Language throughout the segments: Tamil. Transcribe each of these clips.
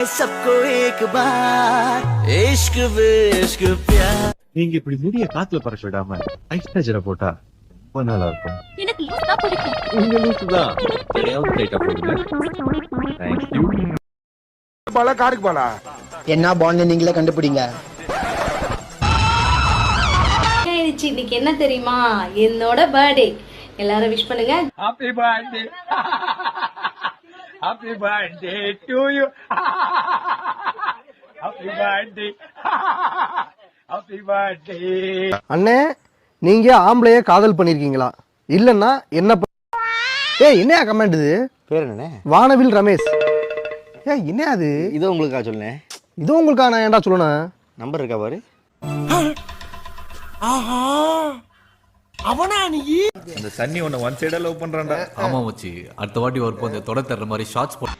सबको एक बार इश्क विश्क प्यार நீங்க இப்படி முடிய காத்துல பறக்க விடாம ஐஸ் பேஜரை போட்டா ரொம்ப நல்லா இருக்கும் எனக்கு லூஸ் தான் பிடிக்கும் உங்க லூசு தான் எதையாவது டைட்டா போடுங்க தேங்க்யூ பாலா காருக்கு பாலா என்ன பாண்ட் நீங்களே கண்டுபிடிங்க ஆயிடுச்சு இன்னைக்கு என்ன தெரியுமா என்னோட பர்த்டே எல்லாரும் விஷ் பண்ணுங்க happy birthday happy birthday to you happy birthday happy birthday அண்ணே நீங்க ஆம்பளைய காதல் பண்ணிருக்கீங்களா? இல்லன்னா என்ன ஏய் என்னையா கமெண்ட் இது? பேர் என்னண்ணே? வானவில் ரமேஷ். ஏய் என்ன அது? இது உங்களுக்கா சொல்லேன் இது உங்களுக்கா நான் ஏன்டா சொல்லணும் நம்பர் இருக்கா பாரு? அந்த சன்னி உன்னை ஒன் சைடா லவ் பண்றான்டா. ஆமா மச்சி. அடுத்த வாட்டி ஒரு இந்த தொட தர்ற மாதிரி ஷார்ட்ஸ் போட்டு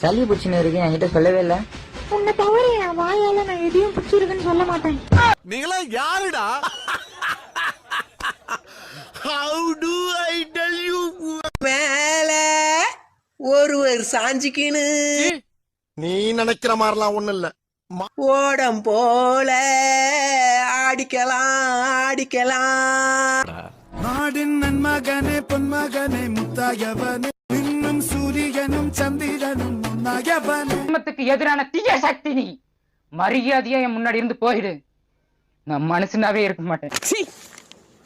சளி பிடிச்சின்னு இருக்கு என்கிட்ட சொல்லவே இல்லை. உன்னை தவிர என் வாயால நான் எதையும் பிடிச்சிருக்குன்னு சொல்ல மாட்டேன். நீங்களா யாருடா? How do I tell you மேல ஒருவர் சாஞ்சிக்கின்னு நீ நினைக்கிற மாதிரிலாம் ஒண்ணும் இல்ல. ஓடம் போல ஆடிக்கலாம் ஆடிக்கலாம். நாடின் நன்மகனே பொன்மகனே முத்தாயவனே இன்னும் சூரியனும் சந்திரனும் முன்னாயவனே. குடும்பத்துக்கு எதிரான தீய சக்தி நீ. மரியாதையா என் முன்னாடி இருந்து போயிடு. நான் மனுஷனாவே இருக்க மாட்டேன்.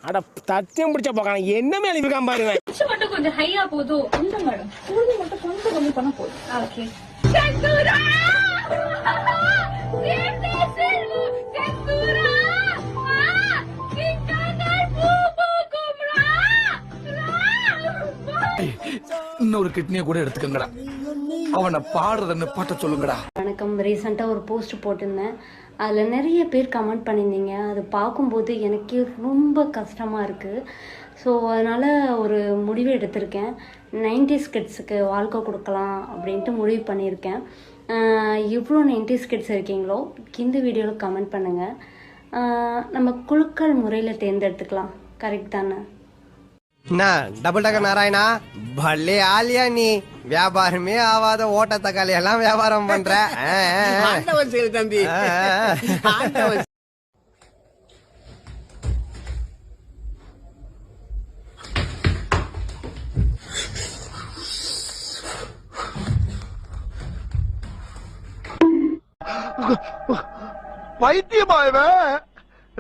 அட தத்தியம் பிடிச்ச போக்கான என்ன மேல இருக்கான் பாருவேன் மட்டும் கொஞ்சம் ஹையா போதும் இந்த மேடம் உழுது மட்டும் கொஞ்சம் கம்மி பண்ண போதும். ஓகே இன்னொரு கிட்னியை கூட எடுத்துக்கங்கடா. அவனை பாடுறதுன்னு பாட்ட சொல்லுங்கடா. வணக்கம். ரீசெண்டாக ஒரு போஸ்ட் போட்டிருந்தேன். அதில் நிறைய பேர் கமெண்ட் பண்ணியிருந்தீங்க. அது பார்க்கும்போது எனக்கே ரொம்ப கஷ்டமாக இருக்குது ஸோ அதனால் ஒரு முடிவு எடுத்திருக்கேன். நைன்டி கிட்ஸுக்கு வாழ்க்கை கொடுக்கலாம் அப்படின்ட்டு முடிவு பண்ணியிருக்கேன். இவ்வளோ எவ்வளோ நைன்டிஸ் கிட்ஸ் இருக்கீங்களோ இந்த வீடியோவில் கமெண்ட் பண்ணுங்கள் நம்ம குழுக்கள் முறையில் தேர்ந்தெடுத்துக்கலாம். கரெக்ட் தானே? என்ன டபுள் டக்கர் நாராயணா பல்லே ஆலியா நீ வியாபாரமே ஆவாத ஓட்ட தக்காளி எல்லாம் வியாபாரம் பண்ற ஆ, ஆ, ஆ. தம்பி ஆ, ஆ.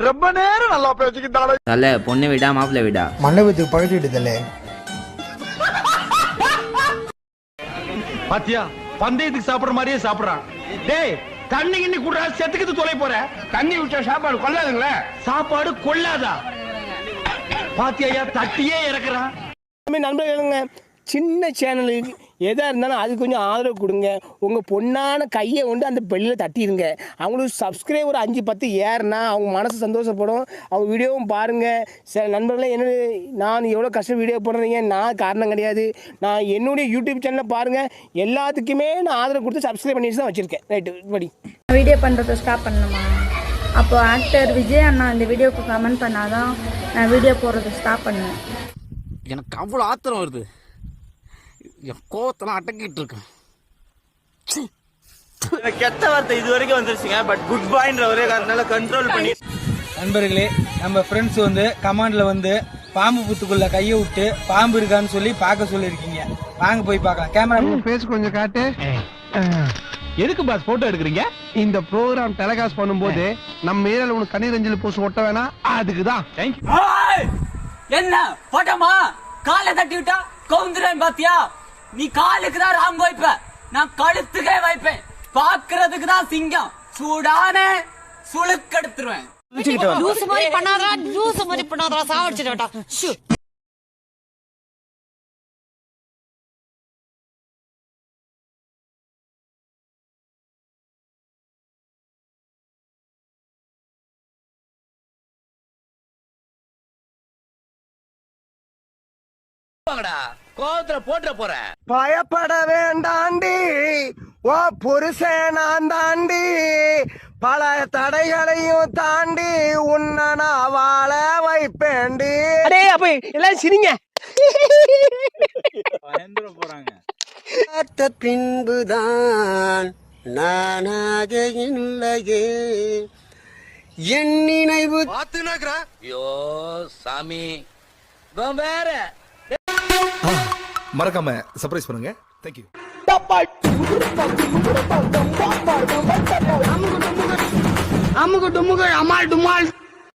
ரொம்ப நேரம் நல்லா பேசிக்கிட்டாலே தல பொண்ணு விடா மாப்பிள்ள விடா. மண்டபத்துக்கு பக்கத்து விடுதலே பாத்தியா பந்தயத்துக்கு சாப்பிடுற மாதிரியே சாப்பிடுறான். டேய் தண்ணி கிண்ணி குடுறா செத்துக்கிட்டு தொலை போற. தண்ணி விட்டா சாப்பாடு கொள்ளாதுங்களே? சாப்பாடு கொள்ளாதா? பாத்தியா தட்டியே இறக்குறான். நண்பர்களுங்க சின்ன சேனலுக்கு எதாக இருந்தாலும் அது கொஞ்சம் ஆதரவு கொடுங்க. உங்கள் பொண்ணான கையை கொண்டு அந்த பெல்லில் தட்டிடுங்க. அவங்களுக்கு சப்ஸ்கிரைபர் அஞ்சு பத்து ஏறுனா அவங்க மனசு சந்தோஷப்படும். அவங்க வீடியோவும் பாருங்கள் சில நண்பர்களே என்ன நான் எவ்வளோ கஷ்டம் வீடியோ போடுறீங்க? நான் காரணம் கிடையாது. நான் என்னுடைய யூடியூப் சேனலை பாருங்கள் எல்லாத்துக்குமே நான் ஆதரவு கொடுத்து சப்ஸ்கிரைப் பண்ணிட்டு தான் வச்சுருக்கேன். ரைட்டு படி வீடியோ பண்ணுறதை ஸ்டாப் பண்ணணுமா? அப்போ ஆக்டர் விஜய் அண்ணா இந்த வீடியோக்கு கமெண்ட் பண்ணாதான் நான் வீடியோ போடுறதை ஸ்டாப் பண்ணுவேன். எனக்கு அவ்வளவு ஆத்திரம் வருது. என் கோவத்தெல்லாம் அடக்கிட்டு இருக்கேன். கெட்ட வார்த்தை இது வரைக்கும் வந்துருச்சுங்க பட் குட் பாய்ன்ற ஒரே காரணத்தால கண்ட்ரோல் பண்ணி நண்பர்களே நம்ம ஃப்ரெண்ட்ஸ் வந்து கமாண்ட்ல வந்து பாம்பு புத்துக்குள்ள கையை விட்டு பாம்பு இருக்கான்னு சொல்லி பார்க்க சொல்லியிருக்கீங்க. வாங்க போய் பார்க்கலாம். கேமரா பேஸ் கொஞ்சம் காட்டு. எதுக்கு பாஸ் போட்டோ எடுக்கிறீங்க? இந்த ப்ரோக்ராம் டெலிகாஸ்ட் பண்ணும்போது நம்ம ஏரியால உனக்கு கண்ணீர் அஞ்சலி போஸ்ட் ஒட்ட வேணாம் அதுக்கு தான் என்ன? போட்டோமா? காலை தட்டி விட்டா கவுந்துறேன் பாத்தியா? நீ காலுக்கு தான் ராம் வைப்ப. நான் கழுத்துக்கே வைப்பேன். பாக்குறதுக்கு தான் சிங்கம். சூடான சுளுக்கெடுத்துருவேன் லூஸ் மாதிரி பண்ணாதா லூஸ் மாதிரி பண்ணாதா சாவடிச்சிட்டா கோவத்துல போட்டுற போற. பயப்பட வேண்டாண்டி. ஓ புருஷன் நான் தாண்டி. பல தடைகளையும் தாண்டி உன்னை நான் வாழ வைப்பேண்டி அடே அப்ப எல்லாம் சிரிங்க. பயந்துட போறாங்க. பார்த்த பின்புதான் நானாக இல்லையே. என் நினைவு ஐயோ சாமி. வேற. மறக்காம சர்ப்ரைஸ் பண்ணுங்க. தேங்க்யூ அமுகு டுமுகு அமால் டுமால்.